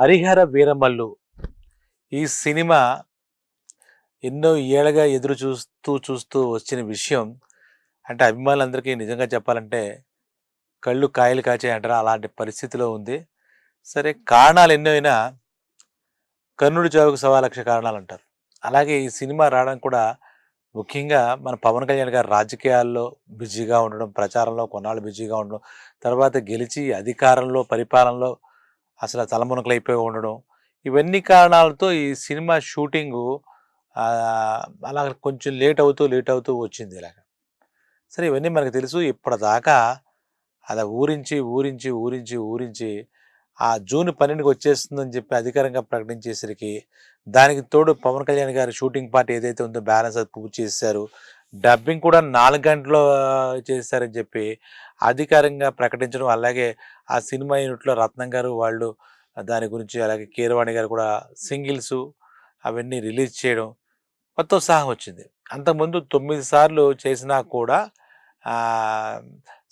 హరిహర వీరమల్లు. ఈ సినిమా ఎన్నో ఏళ్ళగా ఎదురు చూస్తూ చూస్తూ వచ్చిన విషయం. అంటే అభిమానులందరికీ నిజంగా చెప్పాలంటే కళ్ళు కాయలు కాచే అంటారా అలాంటి పరిస్థితిలో ఉంది. సరే కారణాలు ఎన్నో అయినా కర్ణుడి చావుకు సవా లక్ష కారణాలు అంటారు అలాగే ఈ సినిమా రావడం కూడా ముఖ్యంగా మన పవన్ కళ్యాణ్ గారు రాజకీయాల్లో బిజీగా ఉండడం ప్రచారంలో కొన్నాళ్ళు బిజీగా ఉండడం తర్వాత గెలిచి అధికారంలో పరిపాలనలో అసలు తలమునకలైపోయి ఉండడం. ఇవన్నీ కారణాలతో ఈ సినిమా షూటింగు అలా కొంచెం లేట్ అవుతూ లేట్ అవుతూ వచ్చింది ఇలాగ. సరే ఇవన్నీ మనకు తెలుసు. ఇప్పటిదాకా అలా ఊరించి ఊరించి ఊరించి ఊరించి ఆ జూన్ పన్నెండుకి వచ్చేస్తుందని చెప్పి అధికారంగా ప్రకటించేసరికి దానికి తోడు పవన్ కళ్యాణ్ గారి షూటింగ్ పార్ట్ ఏదైతే ఉందో బ్యాలెన్స్ అది పూర్తి చేశారు డబ్బింగ్ కూడా నాలుగు గంటలు చేశారని చెప్పి అధికారంగా ప్రకటించడం అలాగే ఆ సినిమా యూనిట్లో రత్నం గారు వాళ్ళు దాని గురించి అలాగే కీరవాణి గారు కూడా సింగిల్స్ అవన్నీ రిలీజ్ చేయడం కొత్త ఉత్సాహం వచ్చింది. అంతకుముందు తొమ్మిది సార్లు చేసినా కూడా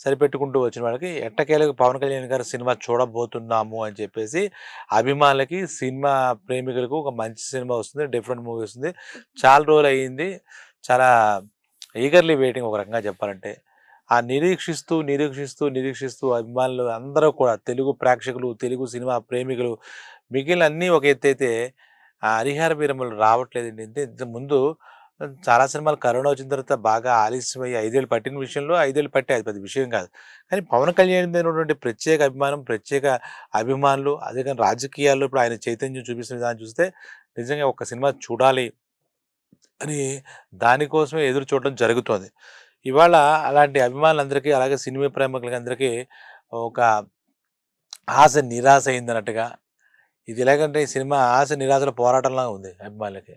సరిపెట్టుకుంటూ వచ్చిన వాళ్ళకి ఎట్టకేలకు పవన్ కళ్యాణ్ గారు సినిమా చూడబోతున్నాము అని చెప్పేసి అభిమానులకి సినిమా ప్రేమికులకు ఒక మంచి సినిమా వస్తుంది డిఫరెంట్ మూవీ వస్తుంది. చాలా రోజులు అయ్యింది చాలా ఈగర్లీ వెయిటింగ్ ఒక రకంగా చెప్పాలంటే ఆ నిరీక్షిస్తూ నిరీక్షిస్తూ నిరీక్షిస్తూ అభిమానులు అందరూ కూడా తెలుగు ప్రేక్షకులు తెలుగు సినిమా ప్రేమికులు మిగిలిన అన్నీ ఒక ఎత్తైతే ఆ హరిహర వీరములు రావట్లేదండి. ఇంతే ఇంత ముందు చాలా సినిమాలు కరోనా వచ్చిన తర్వాత బాగా ఆలస్యమై ఐదేళ్ళు పట్టిన విషయంలో ఐదేళ్ళు పట్టే అది పెద్ద విషయం కాదు. కానీ పవన్ కళ్యాణ్ మీద ప్రత్యేక అభిమానం ప్రత్యేక అభిమానులు అదే కానీ రాజకీయాల్లో ఇప్పుడు ఆయన చైతన్యం చూపిస్తున్న విధానం చూస్తే నిజంగా ఒక సినిమా చూడాలి. అని దానికోసమే ఎదురు చూడడం జరుగుతోంది. ఇవాళ అలాంటి అభిమానులందరికీ అలాగే సినిమా ప్రేమికులకి అందరికీ ఒక ఆశ నిరాశ అయిందన్నట్టుగా. ఇది ఎలాగంటే ఈ సినిమా ఆశ నిరాశల పోరాటంలా ఉంది అభిమానులకి.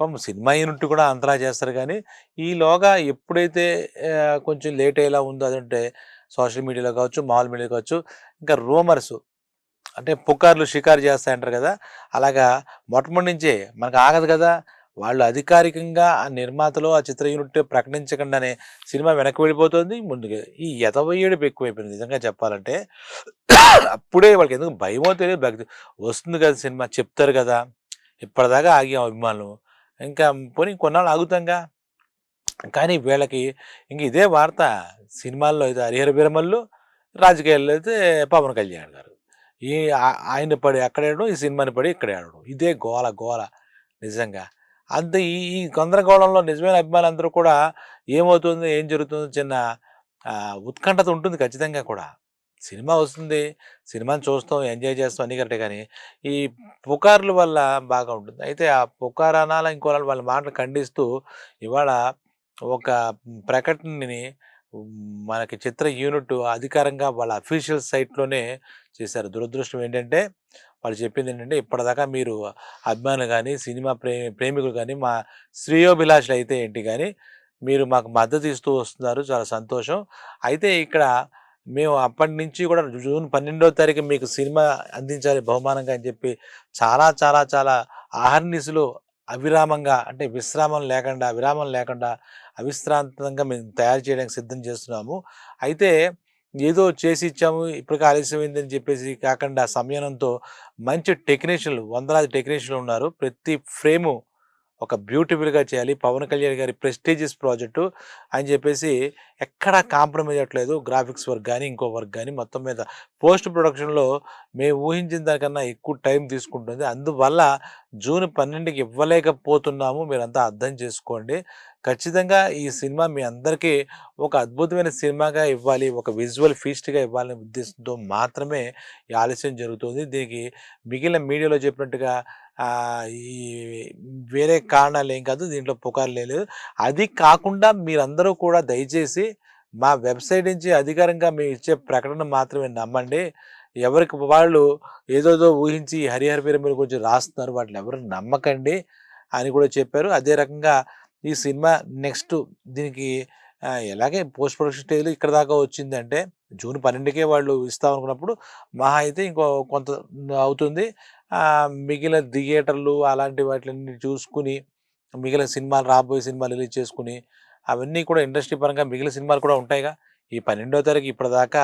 పాపం సినిమా యూనిట్ కూడా అంతలా చేస్తారు కానీ ఈలోగా ఎప్పుడైతే కొంచెం లేట్ అయ్యేలా ఉందో అదంటే సోషల్ మీడియాలో కావచ్చు మామూలు మీడియా కావచ్చు ఇంకా రూమర్స్ అంటే పుకార్లు షికారు చేస్తాయంటారు కదా అలాగా మొట్టమొదటి నుంచే మనకు ఆగదు కదా వాళ్ళు అధికారికంగా ఆ నిర్మాతలు ఆ చిత్ర యూనిట్ ప్రకటించకుండానే సినిమా వెనక్కి వెళ్ళిపోతుంది. ముందుకు ఈ ఎతవయ్యేడు ఎక్కువైపోయింది. నిజంగా చెప్పాలంటే అప్పుడే వాళ్ళకి ఎందుకు భయమో తెలియదు. భక్తి వస్తుంది కదా సినిమా చెప్తారు కదా. ఇప్పటిదాకా ఆగాం అభిమానులు. ఇంకా పోనీ కొన్నాళ్ళు ఆగుతాంగా? కానీ వీళ్ళకి ఇంక ఇదే వార్త. సినిమాల్లో అయితే హరిహర బిరమల్లు రాజకీయాల్లో అయితే పవన్ కళ్యాణ్ గారు. ఈ ఆ- ఆయన పడి అక్కడ ఆడడం ఈ సినిమాని పడి ఇక్కడ ఆడడం. ఇదే గోల గోల. నిజంగా అంత ఈ ఈ గందరగోళంలో నిజమైన అభిమానులు అందరూ కూడా ఏమవుతుందో ఏం జరుగుతుందో చిన్న ఉత్కంఠత ఉంటుంది ఖచ్చితంగా కూడా. సినిమా వస్తుంది సినిమాని చూస్తాం ఎంజాయ్ చేస్తాం అన్నీ కరెక్టే కానీ ఈ పుకార్ల వల్ల బాగా ఉంటుంది. అయితే ఆ పుకార్ అనాల ఇంకో వాళ్ళ మాటలు ఖండిస్తూ ఇవాళ ఒక ప్రకటనని మనకి చిత్ర యూనిట్ అధికారంగా వాళ్ళ అఫీషియల్ సైట్లోనే చేశారు. దురదృష్టం ఏంటంటే వాళ్ళు చెప్పింది ఏంటంటే ఇప్పటిదాకా మీరు అభిమానులు కానీ సినిమా ప్రేమి ప్రేమికులు కానీ మా శ్రేయోభిలాషులు అయితే ఏంటి కానీ మీరు మాకు మద్దతు ఇస్తూ వస్తున్నారు. చాలా సంతోషం. అయితే ఇక్కడ మేము అప్పటి నుంచి కూడా జూన్ పన్నెండో తారీఖు మీకు సినిమా అందించాలి బహుమానంగా అని చెప్పి చాలా చాలా చాలా ఆహర్నిసులు అవిరామంగా అంటే విశ్రామం లేకుండా విరామం లేకుండా అవిశ్రాంతంగా మేము తయారు చేయడానికి సిద్ధం చేస్తున్నాము. అయితే ఏదో చేసి ఇచ్చాము ఇప్పటికి ఆలస్యమైందని చెప్పేసి కాకుండా సంయమనంతో మంచి టెక్నీషియన్లు వందలాది టెక్నీషియన్లు ఉన్నారు. ప్రతి ఫ్రేము ఒక బ్యూటిఫుల్గా చేయాలి. పవన్ కళ్యాణ్ గారి ప్రెస్టీజియస్ ప్రాజెక్టు అని చెప్పేసి ఎక్కడా కాంప్రమైజ్ అవ్వట్లేదు. గ్రాఫిక్స్ వర్క్ కానీ ఇంకో వర్క్ కానీ మొత్తం మీద. పోస్ట్ ప్రొడక్షన్లో మేము ఊహించిన దానికన్నా ఎక్కువ టైం తీసుకుంటుంది. అందువల్ల జూన్ పన్నెండుకి ఇవ్వలేకపోతున్నాము. మీరంతా అర్థం చేసుకోండి. ఖచ్చితంగా ఈ సినిమా మీ అందరికీ ఒక అద్భుతమైన సినిమాగా ఇవ్వాలి. ఒక విజువల్ ఫీస్ట్గా ఇవ్వాలనే ఉద్దేశంతో మాత్రమే ఈ ఆలస్యం జరుగుతుంది. దీనికి మిగిలిన మీడియాలో చెప్పినట్టుగా ఆ, ఈ వేరే కారణాలు ఏం కాదు దీంట్లో పుకార్లు లేదు. అది కాకుండా మీరందరూ కూడా దయచేసి మా వెబ్సైట్ నుంచి అధికారంగా మేము ఇచ్చే ప్రకటన మాత్రమే నమ్మండి. ఎవరికి వాళ్ళు ఏదోదో ఊహించి హరిహర మీద కొంచెం రాస్తున్నారు వాటిని ఎవరు నమ్మకండి అని కూడా చెప్పారు. అదే రకంగా ఈ సినిమా నెక్స్ట్ దీనికి ఆ, ఎలాగే పోస్ట్ ప్రొడక్షన్ స్టేజ్లో ఇక్కడ దాకా వచ్చిందంటే జూన్ పన్నెండుకే వాళ్ళు ఇస్తాం అనుకున్నప్పుడు మహా అయితే ఇంకో కొంత అవుతుంది. మిగిలిన థియేటర్లు అలాంటి వాటిని చూసుకుని మిగిలిన సినిమాలు రాబోయే సినిమాలు రిలీజ్ చేసుకుని అవన్నీ కూడా ఇండస్ట్రీ పరంగా మిగిలిన సినిమాలు కూడా ఉంటాయిగా. ఈ పన్నెండో తారీఖు ఇప్పటిదాకా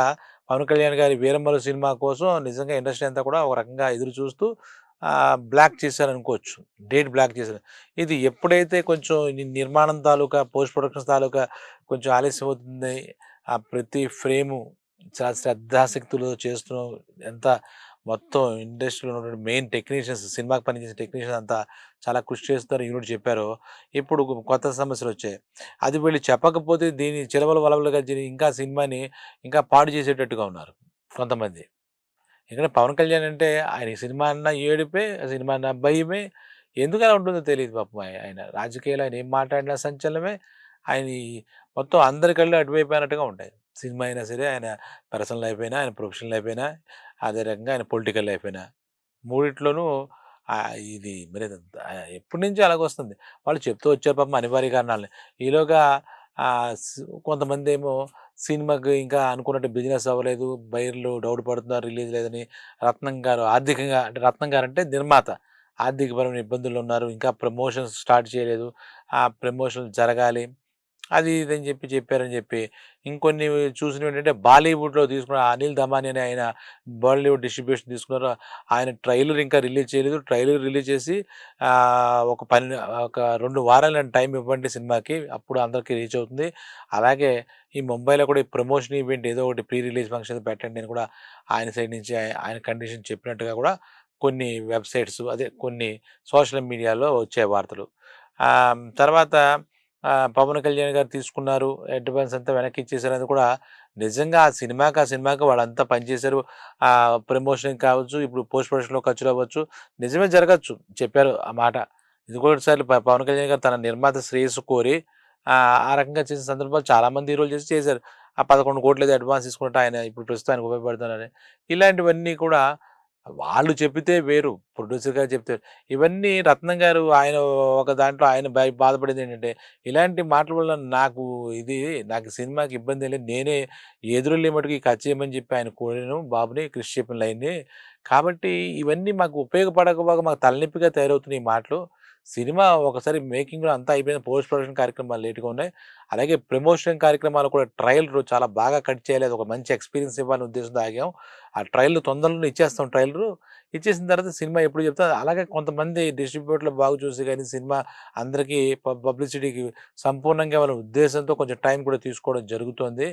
పవన్ కళ్యాణ్ గారి వీరమ్మలు సినిమా కోసం నిజంగా ఇండస్ట్రీ అంతా కూడా ఒక రకంగా ఎదురు చూస్తూ బ్లాక్ చేశారనుకోవచ్చు డేట్ బ్లాక్ చేశారు. ఇది ఎప్పుడైతే కొంచెం నిర్మాణం తాలూకా పోస్ట్ ప్రొడక్షన్ తాలూకా కొంచెం ఆలస్యం అవుతుంది ఆ ప్రతి ఫ్రేము చాలా శ్రద్ధాశక్తులు చేస్తున్నాం ఎంత మొత్తం ఇండస్ట్రీలో ఉన్నటువంటి మెయిన్ టెక్నీషియన్స్ సినిమాకి పనిచేసే టెక్నీషియన్స్ అంతా చాలా కృషి చేస్తున్నారు యూనిట్ చెప్పారు. ఇప్పుడు కొత్త సమస్యలు వచ్చాయి. అది వీళ్ళు చెప్పకపోతే దీని చిలవల వలవలుగా ఇంకా సినిమాని ఇంకా పాడు చేసేటట్టుగా ఉన్నారు కొంతమంది. ఎందుకంటే పవన్ కళ్యాణ్ అంటే ఆయన సినిమా అన్న ఏడుపే సినిమా అన్న భయమే. ఎందుకు అలా ఉంటుందో తెలియదు పాపం ఆయన రాజకీయాలు ఆయన ఏం మాట్లాడినా సంచలనమే. ఆయన మొత్తం అందరి అటువైపోయినట్టుగా ఉంటాయి. సినిమా అయినా సరే ఆయన పర్సనల్ అయిపోయినా ఆయన ప్రొఫెషనల్ అయిపోయినా అదే రకంగా ఆయన పొలిటికల్ లైఫ్ అయినా మూడిట్లోనూ ఇది మరి ఎప్పటి నుంచో అలాగొస్తుంది వాళ్ళు చెప్తూ వచ్చారు పాపం అనివార్య కారణాలని. ఈలోగా కొంతమంది ఏమో సినిమాకి ఇంకా అనుకున్నట్టు బిజినెస్ అవ్వలేదు బయర్లు డౌట్ పడుతున్నారు రిలీజ్ లేదని రత్నం గారు ఆర్థికంగా అంటే రత్నం గారు అంటే నిర్మాత. ఆర్థికపరమైన ఇబ్బందులు ఉన్నారు ఇంకా ప్రమోషన్స్ స్టార్ట్ చేయలేదు. ఆ ప్రమోషన్ జరగాలి. అది ఇదని చెప్పి చెప్పారని చెప్పి. ఇంకొన్ని చూసినవి ఏంటంటే బాలీవుడ్లో తీసుకున్న అనిల్ ధమాని అని ఆయన బాలీవుడ్ డిస్ట్రిబ్యూషన్ తీసుకున్నారు. ఆయన ట్రైలర్ ఇంకా రిలీజ్ చేయలేదు. ట్రైలర్ రిలీజ్ చేసి ఒక పని ఒక రెండు వారాలు టైం ఇవ్వండి సినిమాకి. అప్పుడు అందరికీ రీచ్ అవుతుంది. అలాగే ఈ ముంబైలో కూడా ఈ ప్రమోషన్ ఈవెంట్ ఏదో ఒకటి ప్రీ రిలీజ్ ఫంక్షన్ పెట్టండి అని కూడా ఆయన సైడ్ నుంచి ఆయన కండిషన్ చెప్పినట్టుగా కూడా కొన్ని వెబ్సైట్స్ అదే కొన్ని సోషల్ మీడియాలో వచ్చే వార్తలు. తర్వాత పవన్ కళ్యాణ్ గారు తీసుకున్నారు. అడ్వాన్స్ అంతా వెనక్కి ఇచ్చేసారు అది కూడా నిజంగా ఆ సినిమాకి ఆ సినిమాకి వాళ్ళంతా పనిచేశారు. ఆ ప్రమోషన్ కావచ్చు ఇప్పుడు పోస్ట్ ప్రొడక్షన్లో ఖర్చులు అవ్వచ్చు నిజమే జరగచ్చు. చెప్పారు ఆ మాట. ఇది కూడా ఒకసారి పవన్ కళ్యాణ్ గారు తన నిర్మాత శ్రేయస్సు కోరి ఆ రకంగా చేసిన సందర్భాలు చాలామంది హీరోలు చేసి చేశారు. ఆ పదకొండు కోట్లు అడ్వాన్స్ తీసుకుంటే ఆయన ఇప్పుడు ప్రస్తుతానికి ఉపయోగపడుతున్నారని. ఇలాంటివన్నీ కూడా వాళ్ళు చెప్పితే వేరు. ప్రొడ్యూసర్ గారు చెప్తే ఇవన్నీ రత్నం గారు ఆయన ఒక దాంట్లో ఆయన బా- బాధపడేది ఏంటంటే ఇలాంటి మాటల వల్ల నాకు ఇది నాకు సినిమాకి ఇబ్బంది లేదు. నేనే ఎదురులే మటుకు కట్ చేయమని చెప్పి ఆయన కోరిను బాబుని కృషి చెప్పిన లైన్ని. కాబట్టి ఇవన్నీ మాకు ఉపయోగపడకపోగా మాకు తలనొప్పిగా తయారవుతున్నాయి ఈ మాటలు. సినిమా ఒకసారి మేకింగ్లో అంతా అయిపోయిన పోస్ట్ ప్రొడక్షన్ కార్యక్రమాలు లేట్గా ఉన్నాయి. అలాగే ప్రమోషన్ కార్యక్రమాలు కూడా ట్రయల్ చాలా బాగా కట్ చేయాలి. అది ఒక మంచి ఎక్స్పీరియన్స్ ఇవ్వాలనే ఉద్దేశంతో ఆగాం. ఆ ట్రైల్ తొందరలో ఇచ్చేస్తాం ట్రయలరు ఇచ్చేసిన తర్వాత సినిమా ఎప్పుడు చెప్తా? అలాగే కొంతమంది డిస్ట్రిబ్యూటర్లు బాగా చూసి కానీ సినిమా అందరికీ పబ్లిసిటీకి సంపూర్ణంగా వాళ్ళ ఉద్దేశంతో కొంచెం టైం కూడా తీసుకోవడం జరుగుతుంది.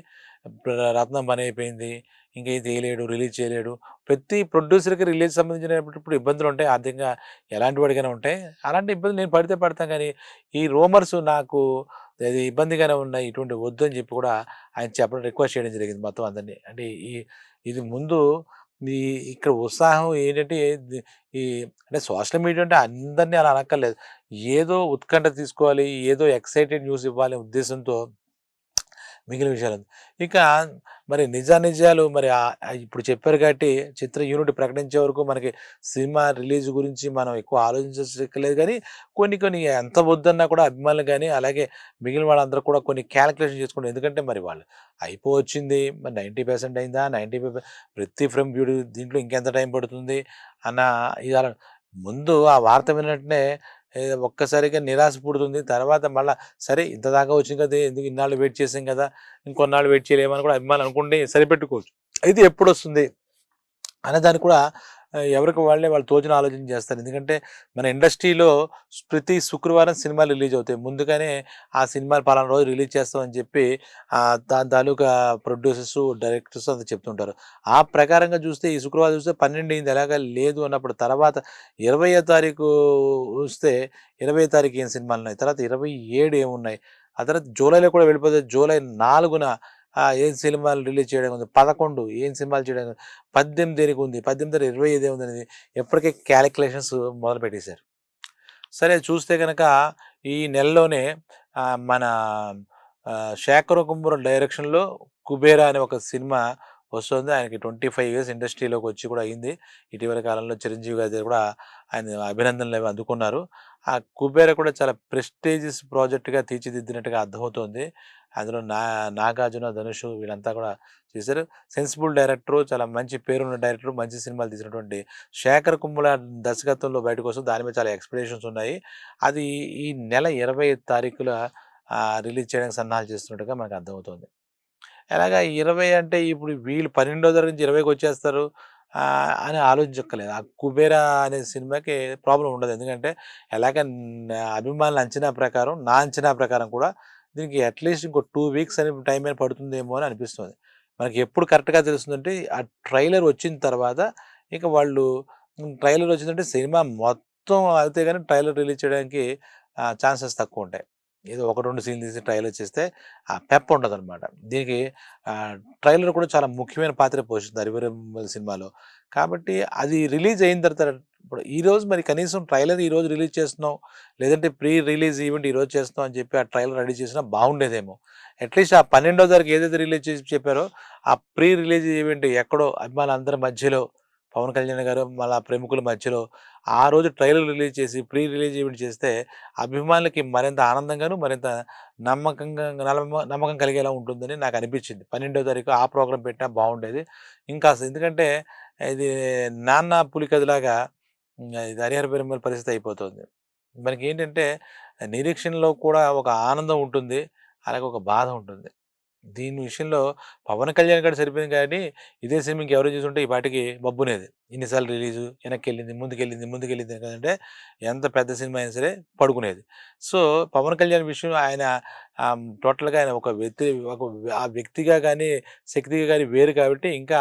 రత్నం పని అయిపోయింది. ఇంకా ఇది వేయలేడు రిలీజ్ చేయలేడు. ప్రతి ప్రొడ్యూసర్కి రిలీజ్ సంబంధించినప్పుడు ఇబ్బందులు ఉంటాయి. ఆర్థికంగా ఎలాంటి వాడికైనా ఉంటాయి. అలాంటి ఇబ్బందులు నేను పడితే పడతాను కానీ ఈ రూమర్స్ నాకు అది ఇబ్బందిగానే ఉన్నాయి ఇటువంటి వద్దు అని చెప్పి కూడా ఆయన చెప్పడం రిక్వెస్ట్ చేయడం జరిగింది మొత్తం అందరినీ. అంటే ఈ ఇది ముందు ఈ ఇక్కడ ఉత్సాహం ఏంటంటే ఈ అంటే సోషల్ మీడియా అంటే అందరినీ అలా అనక్కర్లేదు. ఏదో ఉత్కంఠ తీసుకోవాలి ఏదో ఎక్సైటెడ్ న్యూస్ ఇవ్వాలి ఉద్దేశంతో మిగిలిన విషయాలు ఇక మరి నిజానిజాలు మరి ఇప్పుడు చెప్పారు కాబట్టి చిత్ర యూనిట్ ప్రకటించే వరకు మనకి సినిమా రిలీజ్ గురించి మనం ఎక్కువ ఆలోచించలేదు కానీ కొన్ని కొన్ని ఎంత వద్దన్నా కూడా అభిమానులు కానీ అలాగే మిగిలిన వాళ్ళందరూ కూడా కొన్ని క్యాలిక్యులేషన్ చేసుకుంటారు. ఎందుకంటే మరి వాళ్ళు అయిపోవచ్చింది మరి నైంటీ పర్సెంట్ అయిందా నైంటీ ప్రతి ఫ్రేమ్ బ్యూటీ దీంట్లో ఇంకెంత టైం పడుతుంది అన్న ఇది ముందు ఆ వార్త వినట్టునే ఒక్కసారిగా నిరాశ పుడుతుంది. తర్వాత మళ్ళీ సరే ఇంత దాకా వచ్చింది కదా ఎందుకు ఇన్నాళ్ళు వెయిట్ చేసాం కదా ఇంకొన్నాళ్ళు వెయిట్ చేయలేమని కూడా అభిమానులు అనుకుంటే సరిపెట్టుకోవచ్చు. అయితే ఎప్పుడు వస్తుంది అనే దాన్ని కూడా ఎవరికి వాళ్ళే వాళ్ళు తోచిన ఆలోచన చేస్తారు. ఎందుకంటే మన ఇండస్ట్రీలో ప్రతి శుక్రవారం సినిమాలు రిలీజ్ అవుతాయి. ముందుగానే ఆ సినిమాలు పలానా రోజు రిలీజ్ చేస్తామని చెప్పి దాని తాలూకా ప్రొడ్యూసర్స్ డైరెక్టర్స్ అంతా చెప్తుంటారు. ఆ ప్రకారంగా చూస్తే ఈ శుక్రవారం చూస్తే పన్నెండు అయింది. ఎలాగా లేదు అన్నప్పుడు తర్వాత ఇరవయో తారీఖు వస్తే ఇరవై తారీఖు ఏం సినిమాలు ఉన్నాయి? తర్వాత ఇరవై ఏడు ఏమున్నాయి? ఆ తర్వాత జూలైలో కూడా వెళ్ళిపోతే జూలై నాలుగున ఏం సినిమాలు రిలీజ్ చేయడం ఉంది? పదకొండు ఏం సినిమాలు చేయడం పద్దెనిమిది దేనికి ఉంది. పద్దెనిమిది ఇరవై ఐదు ఉంది అనేది ఎప్పటికీ క్యాలిక్యులేషన్స్ మొదలు పెట్టేశారు సరే చూస్తే కనుక ఈ నెలలోనే మన శేఖర్ కుమార్ డైరెక్షన్లో కుబేరా అనే ఒక సినిమా వస్తుంది. ఆయనకి ట్వంటీ ఫైవ్ ఇయర్స్ ఇండస్ట్రీలోకి వచ్చి కూడా అయింది. ఇటీవల కాలంలో చిరంజీవి గారి దగ్గర కూడా ఆయన అభినందనలు అవి అందుకున్నారు. ఆ కుబేర కూడా చాలా ప్రెస్టేజియస్ ప్రాజెక్టుగా తీర్చిదిద్దినట్టుగా అర్థమవుతోంది. అందులో నా నాగార్జున ధనుష్ వీళ్ళంతా కూడా చేశారు. సెన్సిబుల్ డైరెక్టర్ చాలా మంచి పేరున్న డైరెక్టర్ మంచి సినిమాలు తీసినటువంటి శేఖర్ కుమ్ముల దర్శకత్వంలో బయటకు వస్తుంది దాని మీద చాలా ఎక్స్పెక్టేషన్స్ ఉన్నాయి. అది ఈ నెల ఇరవై తారీఖుల రిలీజ్ చేయడానికి సన్నాహాలు చేస్తున్నట్టుగా మనకు అర్థమవుతుంది. ఎలాగా 20 అంటే ఇప్పుడు వీళ్ళు 12వ తరగతి నుంచి 20కి వచ్చేస్తారు అని ఆలోచించక్కలేదు ఆ 'కుబేరా' అనే సినిమాకి ప్రాబ్లం ఉండదు. ఎందుకంటే ఎలాగ అభిమానుల అంచనా ప్రకారం, నా అంచనా ప్రకారం కూడా దీనికి అట్‌లీస్ట్ ఇంకో టూ వీక్స్ అని టైం అయినా పడుతుందేమో అని అనిపిస్తుంది. మనకి ఎప్పుడు కరెక్ట్‌గా తెలుస్తుందంటే ఆ ట్రైలర్ వచ్చిన తర్వాత ఇక వాళ్ళు ట్రైలర్ వచ్చిందంటే సినిమా మొత్తం అయితే కానీ ట్రైలర్ రిలీజ్ చేయడానికి ఛాన్సెస్ తక్కువ ఉంటాయి ఏదో 1, 2 సీన్‌లు తీసి ట్రైలర్ చేస్తే ఆ పెప్ప ఉండదు అనమాట దీనికి ట్రైలర్ కూడా చాలా ముఖ్యమైన పాత్ర పోషిస్తుంది 'హరివరమల' సినిమాలో. కాబట్టి అది రిలీజ్ అయిన తర్వాత ఇప్పుడు ఈరోజు మరి కనీసం ట్రైలర్ ఈరోజు రిలీజ్ చేస్తున్నాం, లేదంటే ప్రీ రిలీజ్ ఈవెంట్ ఈరోజు చేస్తున్నాం అని చెప్పి ఆ ట్రైలర్ రెడీ చేసినా బాగుండేదేమో. అట్‌లీస్ట్ ఆ 12వ తారీఖు ఏదైతే రిలీజ్ చేసి చెప్పారో ఆ ప్రీ రిలీజ్ ఈవెంట్ ఎక్కడో అభిమానులందరి మధ్యలో పవన్ కళ్యాణ్ గారు మళ్ళా ప్రముఖుల మధ్యలో ఆ రోజు ట్రైలర్ రిలీజ్ చేసి ప్రీ రిలీజ్ ఈవెంట్ చేస్తే అభిమానులకి మరింత ఆనందంగాను, మరింత నమ్మకంగా నమ్మకం కలిగేలా ఉంటుందని నాకు అనిపించింది. 12వ తారీఖు ఆ ప్రోగ్రామ్ పెట్టినా బాగుండేది. ఇంకా ఎందుకంటే ఇది 'నాన్న పులికదిలాగా ఇది 'హరిహర పెరుమల పరిస్థితి అయిపోతుంది. మనకి ఏంటంటే నిరీక్షణలో కూడా ఒక ఆనందం ఉంటుంది. అలాగే ఒక బాధ ఉంటుంది. దీని విషయంలో పవన్ కళ్యాణ్ గారు సరిపోయింది కానీ ఇదే సినిమా ఎవరు చూసుంటే ఈ పాటికి బబ్బునేది. ఇన్నిసార్లు రిలీజు రిలీజు, వెనక్కెళ్ళింది, ముందుకెళ్ళింది, ముందుకెళ్ళింది కదంటే ఎంత పెద్ద సినిమా అయినా సరే పడుకునేది. సో, పవన్ కళ్యాణ్ విషయం ఆయన టోటల్‌గా ఆయన ఒక వ్యక్తి ఒక ఆ వ్యక్తిగా కానీ శక్తిగా కానీ వేరు కాబట్టి ఇంకా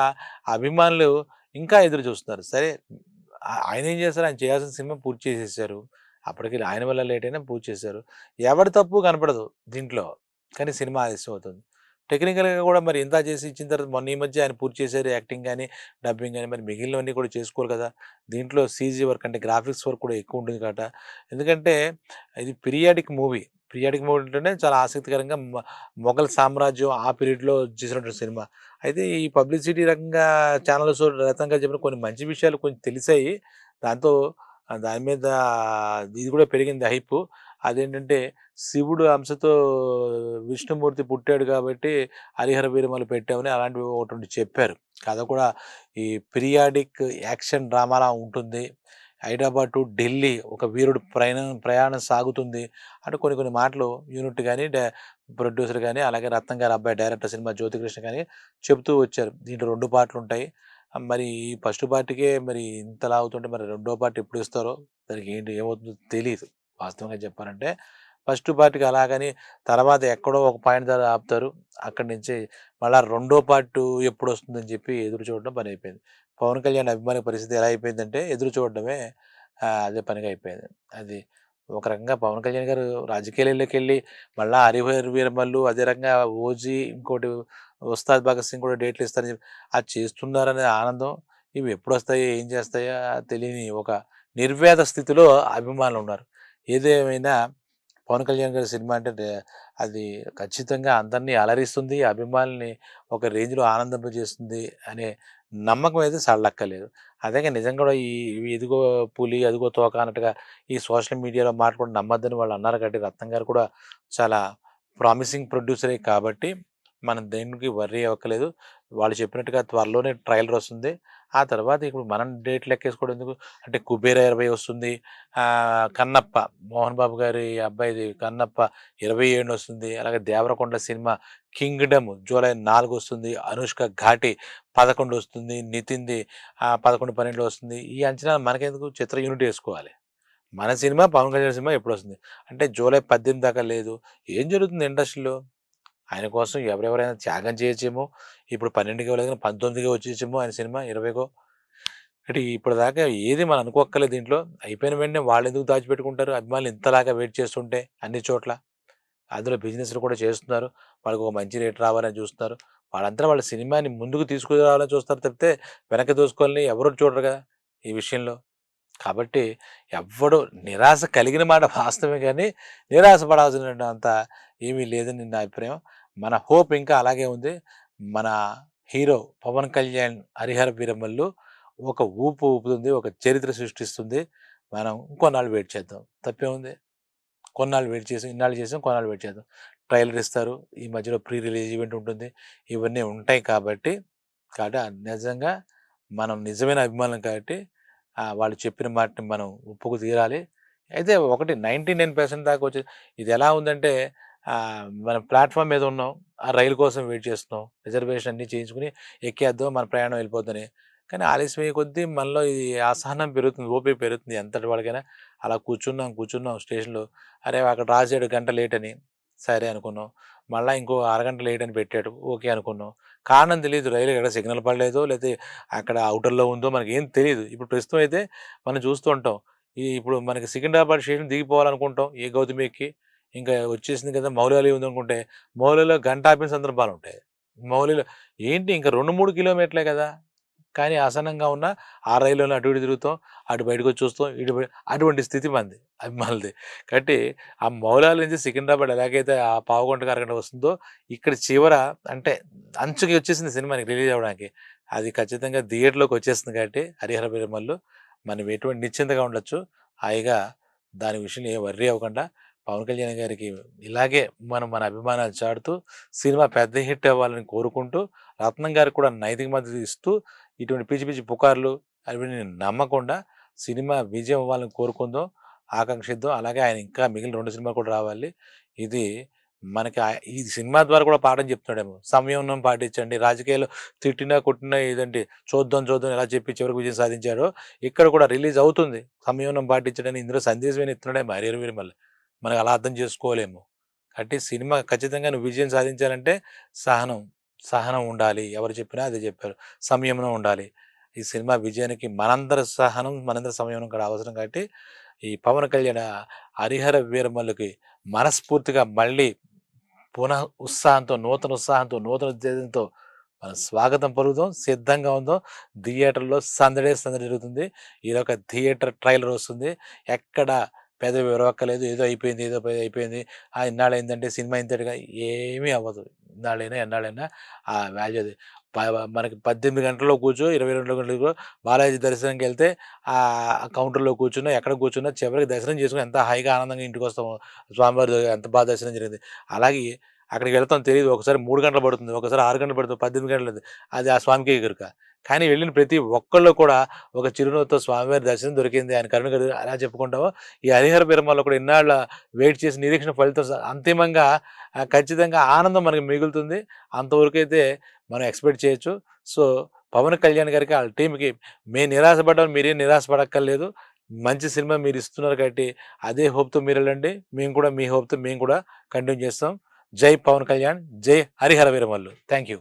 అభిమానులు ఇంకా ఎదురు చూస్తున్నారు. సరే ఆయన ఏం చేస్తారు? ఆయన చేయాల్సిన సినిమా పూర్తి చేసేసారు. అప్పటికి ఆయన వల్ల లేట్ అయినా పూర్తి చేశారు. ఎవరి తప్పు కనపడదు దీంట్లో. కానీ సినిమా ఆలస్యం అవుతుంది. టెక్నికల్‌గా కూడా మరి ఇంత చేసి ఇచ్చిన తర్వాత మొన్న ఈ మధ్య ఆయన పూర్తి చేశారు. యాక్టింగ్ కానీ డబ్బింగ్ కానీ మరి మిగిలినవన్నీ కూడా చేసుకోవాలి కదా! దీంట్లో సీజీ వర్క్ అంటే గ్రాఫిక్స్ వర్క్ కూడా ఎక్కువ ఉంటుంది కాట ఎందుకంటే ఇది పీరియాడిక్ మూవీ. పీరియాడిక్ మూవీ అంటేనే చాలా ఆసక్తికరంగా మొఘల్ సామ్రాజ్యం ఆ పీరియడ్‌లో చేసినటువంటి సినిమా. అయితే ఈ పబ్లిసిటీ రకంగా ఛానల్స్ రకంగా చెప్పిన కొన్ని మంచి విషయాలు కొంచెం తెలిసాయి. దాంతో దాని మీద ఇది కూడా పెరిగింది హైప్ అదేంటంటే శివుడు అంశతో విష్ణుమూర్తి పుట్టాడు కాబట్టి హరిహర వీరమలు పెట్టామని అలాంటివి ఒకటి చెప్పారు. కథ కూడా ఈ పిరియాడిక్ యాక్షన్ డ్రామాలా ఉంటుంది. హైదరాబాద్ టు ఢిల్లీ ఒక వీరుడు ప్రయాణం ప్రయాణం సాగుతుంది. అంటే కొన్ని కొన్ని మాటలు యూనిట్ కానీ ప్రొడ్యూసర్ కానీ అలాగే రత్నం గారి అబ్బాయి డైరెక్టర్ సినిమా జ్యోతికృష్ణ కానీ చెప్తూ వచ్చారు. దీంట్లో రెండు పాటలు ఉంటాయి మరి ఈ ఫస్ట్ పార్టీకే మరి ఇంతలా అవుతుంటే మరి రెండో పార్టీ ఎప్పుడు ఇస్తారో దానికి ఏంటి ఏమవుతుందో తెలియదు వాస్తవంగా చెప్పాలంటే ఫస్ట్ పార్ట్‌కి అలాగని తర్వాత ఎక్కడో ఒక పాయింట్ దగ్గర ఆపుతారు. అక్కడి నుంచి మళ్ళా రెండో పార్ట్ ఎప్పుడొస్తుందని చెప్పి ఎదురు చూడడం పని అయిపోయింది పవన్ కళ్యాణ్ అభిమాని పరిస్థితి ఎలా అయిపోయిందంటే ఎదురు చూడడమే అదే పనిగా అయిపోయింది. అది ఒక రకంగా పవన్ కళ్యాణ్ గారు రాజకీయాలలోకెళ్ళి మళ్ళీ 'హరిహర వీరమల్లు' అదే రకంగా 'ఓజీ' ఇంకోటి 'ఉస్తాద్ భగత్ సింగ్' కూడా డేట్లు ఇస్తారని చెప్పి అది చేస్తున్నారనే ఆనందం ఇవి ఎప్పుడు వస్తాయో ఏం చేస్తాయో తెలియని ఒక నిర్వేద స్థితిలో అభిమానులు ఉన్నారు ఏదేమైనా పవన్ కళ్యాణ్ గారి సినిమా అంటే అది ఖచ్చితంగా అందరినీ అలరిస్తుంది. అభిమానుల్ని ఒక రేంజ్‌లో ఆనందింపజేస్తుంది అనే నమ్మకం అయితే సడలక్కర్లేదు. అదేగా నిజంగా కూడా ఈ ఎదుగో ఇదిగో పులి, అదిగో తోక అన్నట్టుగా ఈ సోషల్ మీడియాలో మాట కూడా వాళ్ళు అన్నారు కాబట్టి రత్నం గారు కూడా చాలా ప్రామిసింగ్ ప్రొడ్యూసరే కాబట్టి మనం దేనికి వర్రీ అవ్వక్కర్లేదు. వాళ్ళు చెప్పినట్టుగా త్వరలోనే ట్రైలర్ వస్తుంది. ఆ తర్వాత ఇప్పుడు మనం డేట్ లెక్కేసుకోవడం ఎందుకు? అంటే కుబేర ఇరవై వస్తుంది. 'కన్నప్ప' మోహన్ బాబు గారి అబ్బాయిది 'కన్నప్ప' 27 వస్తుంది. అలాగే 'దేవరకొండ' సినిమా 'కింగ్డమ్' జూలై నాలుగు వస్తుంది. 'అనుష్క ఘాటి' 11 వస్తుంది. 'నితిన్‌ది' పదకొండు పన్నెండు వస్తుంది. ఈ అంచనా మనకెందుకు? చిత్ర యూనిట్ వేసుకోవాలి మన సినిమా పవన్ కళ్యాణ్ సినిమా ఎప్పుడొస్తుంది? అంటే జూలై 18 దాకా లేదు. ఏం జరుగుతుంది ఇండస్ట్రీలో? ఆయన కోసం ఎవరెవరైనా త్యాగం చేయొచ్చేమో. ఇప్పుడు 12కి ఇవ్వలేదు పంతొమ్మిదికి వచ్చేసేమో ఆయన సినిమా 20కో. అంటే ఇప్పటిదాకా ఏది మనం అనుకోక్కర్లేదు దీంట్లో. అయిపోయిన వెంటనే వాళ్ళు ఎందుకు దాచిపెట్టుకుంటారు? అభిమానులు ఇంతలాగా వెయిట్ చేస్తుంటే అన్ని చోట్ల. అందులో బిజినెస్‌లు కూడా చేస్తున్నారు. వాళ్ళకి ఒక మంచి రేట్ రావాలని చూస్తున్నారు. వాళ్ళంతా వాళ్ళ సినిమాని ముందుకు తీసుకురావాలని చూస్తారు తప్పితే వెనక్కి దోసుకోవాలని ఎవరు చూడరు కదా! ఈ విషయంలో. కాబట్టి ఎవ్వడు నిరాశ కలిగిన మాట వాస్తవమే కానీ నిరాశ అంత ఏమీ లేదని నా అభిప్రాయం. మన హోప్ ఇంకా అలాగే ఉంది. మన హీరో పవన్ కళ్యాణ్ 'హరిహర వీరమల్లు' ఒక ఊపు ఊపుతుంది. ఒక చరిత్ర సృష్టిస్తుంది. మనం ఇంకొన్నాళ్ళు వెయిట్ చేద్దాం. తప్పే ఉంది కొన్నాళ్ళు వెయిట్ చేసి ఇన్నాళ్ళు చేసాం. కొన్నాళ్ళు వెయిట్ చేద్దాం. ట్రైలర్ ఇస్తారు. ఈ మధ్యలో ప్రీ రిలీజ్ ఈవెంట్ ఉంటుంది. ఇవన్నీ ఉంటాయి కాబట్టి, కాబట్టి నిజంగా మనం నిజమైన అభిమానం కాబట్టి వాళ్ళు చెప్పిన మాటని మనం ఒప్పుకు తీరాలి. అయితే ఒకటి 99% దాకా వచ్చి ఇది ఎలా ఉందంటే మనం ప్లాట్ఫామ్ మీద ఉన్నాం. ఆ రైలు కోసం వెయిట్ చేస్తున్నాం. రిజర్వేషన్ అన్నీ చేయించుకొని ఎక్కేద్దాం మన ప్రయాణం వెళ్ళిపోద్దని. కానీ ఆలస్యమయ్యే కొద్దీ మనలో ఈ అసహనం పెరుగుతుంది. ఓపిక పెరుగుతుంది. ఎంతటి వాళ్ళకైనా అలా కూర్చున్నాం, కూర్చున్నాం స్టేషన్‌లో. అరే! అక్కడ రాసేడు గంట లేట్ అని. సరే అనుకున్నాం. మళ్ళీ ఇంకో అరగంట లేట్ అని పెట్టాడు. ఓకే అనుకున్నాం. కారణం తెలియదు రైలు ఎక్కడ సిగ్నల్ పడలేదో లేకపోతే అక్కడ ఔటర్‌లో ఉందో మనకి ఏం తెలియదు ఇప్పుడు ప్రస్తుతం అయితే మనం చూస్తూ ఉంటాం. ఈ ఇప్పుడు మనకి సికింద్రాబాద్ స్టేషన్ దిగిపోవాలనుకుంటాం. ఏ గౌతమి ఎక్కి. ఇంకా వచ్చేసింది కదా! మౌలాలి ఉందనుకుంటే, మౌలాలిలో గంట ఆపిన సందర్భాలుంటాయి. మౌలిలో ఏంటి ఇంకా 2, 3 కిలోమీటర్లే కదా! కానీ ఆసనంగా ఉన్న ఆ రైల్లోనే అటు ఇటు తిరుగుతాం. అటు బయటకొచ్చి చూస్తాం. ఇటు అటువంటి స్థితి మంది అభిమానులది. కాబట్టి ఆ మౌలాల నుంచి సికింద్రాబాద్ ఎలాగైతే ఆ పావుగంటకు, అరగంట వస్తుందో ఇక్కడ చివర అంటే అంచుకి వచ్చేసింది సినిమాకి రిలీజ్ అవ్వడానికి. అది ఖచ్చితంగా థియేటర్‌లోకి వచ్చేస్తుంది కాబట్టి 'హరిహర వీరమల్లు' మనం ఎటువంటి నిశ్చింతగా ఉండొచ్చు. హాయిగా దాని విషయంలో ఏం వర్రీ అవ్వకుండా పవన్ కళ్యాణ్ గారికి ఇలాగే మనం మన అభిమానాలు చాటుతూ సినిమా పెద్ద హిట్ అవ్వాలని కోరుకుంటూ, రత్నం గారికి కూడా నైతిక మద్దతు ఇస్తూ ఇటువంటి పిచ్చి పిచ్చి పుకార్లు అవి నమ్మకుండా సినిమా విజయం అవ్వాలని కోరుకుందాం. ఆకాంక్షిద్దాం. అలాగే ఆయన ఇంకా మిగిలిన రెండు సినిమాలు కూడా రావాలి. ఇది మనకి ఈ సినిమా ద్వారా కూడా పాఠం చెప్తున్నాడేమో. సంయమనం పాటించండి. రాజకీయాలు తిట్టినా, కొట్టినా ఏదంటే చూద్దాం, చూద్దాం ఎలా చెప్పి చివరికి విజయం సాధించారో ఇక్కడ కూడా రిలీజ్ అవుతుంది. సంయమనం పాటించడని ఇందులో సందేశం మరి 'హరిహర మళ్ళీ మనం అలా అర్థం చేసుకోలేము. కాబట్టి సినిమా ఖచ్చితంగా నువ్వు విజయం సాధించాలంటే సహనం, సహనం ఉండాలి. ఎవరు చెప్పినా అదే చెప్పారు. సంయమనం ఉండాలి. ఈ సినిమా విజయానికి మనందరి సహనం, మనందరి సంయమనం కూడా అవసరం కాబట్టి ఈ పవన్ కళ్యాణ్ 'హరిహర వీరమల్లు'కి మనస్ఫూర్తిగా మళ్ళీ పునః ఉత్సాహంతో, నూతన ఉత్సాహంతో, నూతన ఉద్దేశంతో మనం స్వాగతం పలుకుదాం. సిద్ధంగా ఉందాం. థియేటర్‌లో సందడే సందడి జరుగుతుంది. ఈలోక థియేటర్ ట్రైలర్ వస్తుంది. ఎక్కడ పెదవి విరవక్కలేదు. ఏదో అయిపోయింది, ఏదో అయిపోయింది. ఆ! ఇన్నాళ్ళయిందంటే సినిమా ఇంతటిగా ఏమీ అవ్వదు. ఇన్నాళ్ళైనా, ఎన్నాళ్ళైనా ఆ వాల్యూ అది. మనకి 18 గంటల్లో కూర్చో, 22 గంటలకు బాలాజీ దర్శనంకెళ్తే ఆ కౌంటర్‌లో కూర్చున్నా, ఎక్కడ కూర్చున్నా చివరికి దర్శనం చేసుకుని ఎంత హాయిగా, ఆనందంగా ఇంటికొస్తామో. స్వామివారి ఎంత బాగా దర్శనం జరిగింది. అలాగే అక్కడికి వెళ్తాం తెలియదు ఒకసారి మూడు గంటలు పడుతుంది. ఒకసారి ఆరు గంటలు పడుతుంది. పద్దెనిమిది గంటలు అది ఆ స్వామికి ఎరుక. కానీ వెళ్ళిన ప్రతి ఒక్కళ్ళు కూడా ఒక చిరునవ్వుతో స్వామివారి దర్శనం దొరికింది. ఆయన కరుణ కరు అలా చెప్పుకుంటామో, ఈ 'హరిహర వీరమల్లు' కూడా ఇన్నాళ్ళ వెయిట్ చేసి నిరీక్షణ ఫలితం అంతిమంగా ఖచ్చితంగా ఆనందం మనకు మిగులుతుంది. అంతవరకైతే మనం ఎక్స్‌పెక్ట్ చేయొచ్చు. సో, పవన్ కళ్యాణ్ గారికి వాళ్ళ టీంకి మేము నిరాశపడ్డాం. మీరేం నిరాశపడక్కర్లేదు మంచి సినిమా మీరు ఇస్తున్నారు కాబట్టి అదే హోప్‌తో మీరెళ్ళండి. మేము కూడా మీ హోప్‌తో మేము కూడా కంటిన్యూ చేస్తాం. జై పవన్ కళ్యాణ్. జై హరిహర వీరమల్లు. Thank you.